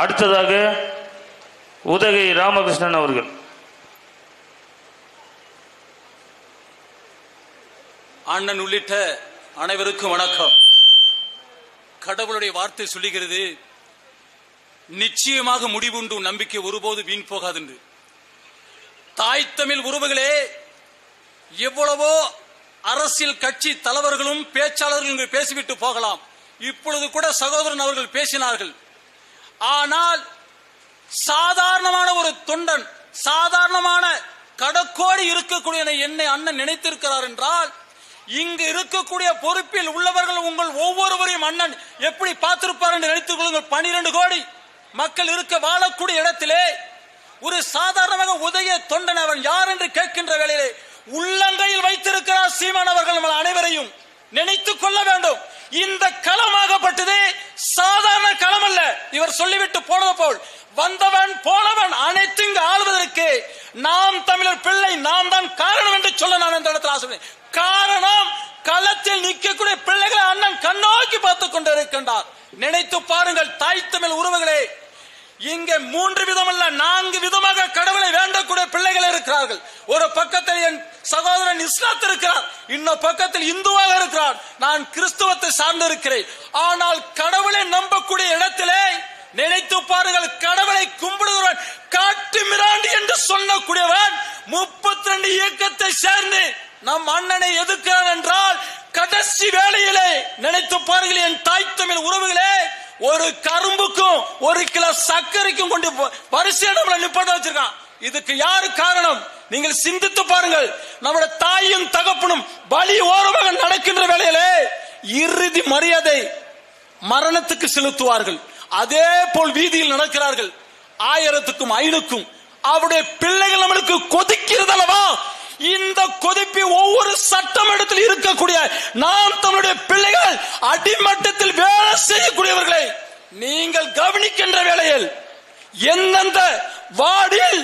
அடுத்ததாக உதகை ராமகிருஷ்ணன் அவர்கள். அண்ணன் உள்ளிட்ட அனைவருக்கும் வணக்கம். கடவுளுடைய வார்த்தை சொல்லுகிறது நிச்சயமாக முடிவுண்டு நம்பிக்கை ஒருபோது வீண் போகாதென்று. தாய் தமிழ் உறவுகளே எவ்வளவோ அரசியல் கட்சி தலைவர்களும் பேச்சாளர்களும் பேசிவிட்டு போகலாம். இப்பொழுது கூட சகோதரன் அவர்கள் பேசினார்கள். ஆனால் சாதாரணமான ஒரு தொண்டன் சாதாரணமான கடக்கோடி இருக்கக்கூடிய என்னை அண்ணன் நினைத்திருக்கிறார் என்றால் இங்கு இருக்கக்கூடிய பொறுப்பில் உள்ளவர்கள் உங்கள் ஒவ்வொருவரையும் அண்ணன் எப்படி பார்த்திருப்பார் என்று நினைத்துக் கொள்ளுங்கள். பனிரெண்டு கோடி மக்கள் இருக்க வாழக்கூடிய இடத்திலே ஒரு சாதாரணமாக உதய தொண்டன் அவன் யார் என்று கேட்கின்ற வேளையிலே உள்ளங்கையில் வைத்திருக்கிறார் சீமான் அவர்கள் அனைவரையும் நினைத்துக் கொள்ள வேண்டும். இந்த களமாகப்பட்டது இவர் சொல்லிவிட்டு போனது போல் வந்தவன் போனவன் அனைத்து இங்கு ஆளுவதற்கு நாம் தமிழர் பிள்ளை நாம் தான் காரணம் என்று சொல்ல நான் இந்த இடத்துல ஆசைப்படுறேன் காரணம் களத்தில் நிற்கக்கூடிய பிள்ளைகளை அண்ணன் கண்ணோக்கி பார்த்துக் கொண்டிருக்கின்றார். நினைத்து பாருங்கள் தாய் தமிழ் உறவுகளே இங்கே மூன்று விதம் அல்ல நான்கு விதமாக கடவுளை வேண்டக்கூடிய பிள்ளைகள் இருக்கிறார்கள். ஒரு பக்கத்தில் என் சகோதரன் இஸ்லாத் இருக்கிறார் இன்னொரு பக்கத்தில் இந்துவாக இருக்கிறார். நான் கிறிஸ்துவத்தை சார்ந்து இருக்கிறேன் ஆனால் கடவுளை நம்பக்கூடிய இடத்திலே நினைத்து பாருங்கள் கடவுளை கும்பிடுகிறவன் காட்டு மிராண்டி என்று சொல்லக்கூடியவன் முப்பத்தி ரெண்டு இயக்கத்தை சேர்ந்து நம் அண்ணனை எதிர்க்கிறான் என்றால் கடைசி வேளையிலே நினைத்து பாருங்கள் என் தாய் தமிழ் உறவுகளே ஒரு கரும்புக்கும் ஒரு கிலோ சர்க்கரைக்கும் கொண்டு பரிசீலனை நிப்பாட்ட வச்சிருக்கான். இதுக்கு யாரு காரணம்? நீங்கள் சிந்தித்து பாருங்கள் நம்முடைய தாயும் தகப்பனும் பலி ஓரமாக நடக்கின்ற வேளையிலே இறுதி மரியாதை மரணத்துக்கு செலுத்துவார்கள். அதே போல் வீதியில் நடக்கிறார்கள். ஆயிரத்துக்கும் ஐநூக்கும் அவருடைய பிள்ளைகள் நம்மளுக்கு கொதிக்கிறது அல்லவா இந்த கொதிப்பி ஒவ்வொரு சட்டம் இடத்தில் இருக்கக்கூடிய நாம் தம்முடைய பிள்ளைகள் அடிமட்டத்தில் வேலை செய்யக்கூடியவர்களை நீங்கள் கவனிக்கின்ற வேளையில் எந்தெந்த வார்டில்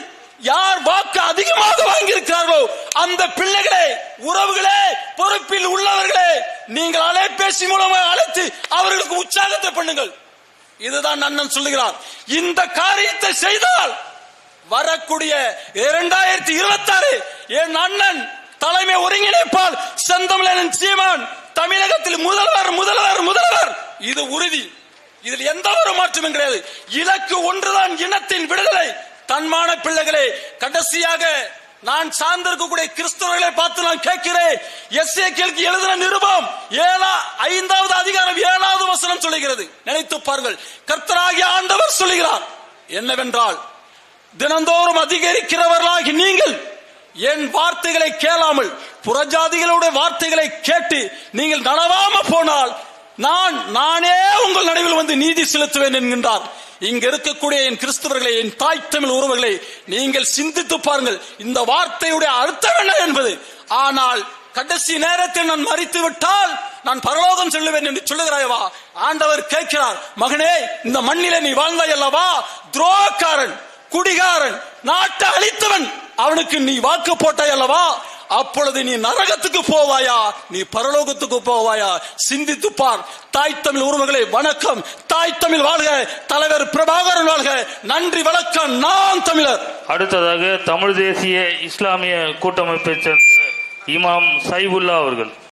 யார் வாக்கு அதிகமாக வாங்கியிருக்கிறார்களோ அந்த பிள்ளைகளே உறவுகளே பொறுப்பில் உள்ளவர்களே நீங்கள் அலைபேசி மூலமாக அழைத்து அவர்களுக்கு உற்சாகத்தை பண்ணுங்கள். இதுதான் அண்ணன் சொல்லுகிறார் இந்த காரியத்தை செய்தால் வரக்கூடிய இரண்டாயிரத்தி இருபத்தி ஆறு என் அண்ணன் தலைமை ஒருங்கிணைப்பால் செந்தமிழன் சீமான் தமிழகத்தில் முதல்வர் முதல்வர் முதல்வர். இது உறுதி. இதில் எந்த ஒரு மாற்றமும் கிடையாது இலக்கு ஒன்றுதான் இனத்தின் விடுதலை. தன்மான பிள்ளைகளே கடைசியாக நான் சார்ந்திருக்கக்கூடிய கிறிஸ்தவர்களை பார்த்து நான் கேட்கிறேன். எஸ்ஏக்கியலுக்கு எழுதின நிருபம் ஏழா சொல்லுகிறது. நினைத்து பாருங்கள். கர்த்தராகிய ஆண்டவர் சொல்லுகிறார். என்னவென்றால் தினந்தோறும் அதிகரிக்கிறவர்களாகி நீங்கள் என் வார்த்தைகளை கேளாமல் புறஜாதிகளுடைய வார்த்தைகளை கேட்டு நீங்கள் நனவாம போனால் நான் நானே உங்கள் நடுவில் வந்து நீதி செலுத்துவேன் என்கின்றார். இங்க இருக்கக்கூடிய என் கிறிஸ்தவர்களை என் தாய் தமிழ் உறவுகளை நீங்கள் சிந்தித்து பாருங்கள் இந்த வார்த்தையுடைய அர்த்தம் என்ன என்பது. ஆனால் கடைசி நேரத்தில் நான் மறித்து விட்டால் நான் பரலோகம் செல்லுவேன் என்று சொல்லுகிறாயவா ஆண்டவர் கேட்கிறார் மகனே இந்த மண்ணிலே நீ வாழ்ந்தாய் அல்லவா? துரோகக்காரன் குடிகாரன் நாட்டை அழித்தவன் அவனுக்கு நீ வாக்கு போட்டாய் அல்லவா? அப்பொழுது நீ நரகத்துக்கு போவாயா? நீ பரலோகத்துக்கு போவாயா? சிந்தித்து பார். தாய் தமிழ் உறவுகளை வணக்கம். தாய் தமிழ் வாழ்க. தலைவர் பிரபாகரன் வாழ்க. நன்றி வணக்கம். நான் தமிழர். அடுத்ததாக தமிழ் தேசிய இஸ்லாமிய கூட்டமைப்பை சேர்ந்த இமாம் சைபுல்லா அவர்கள்.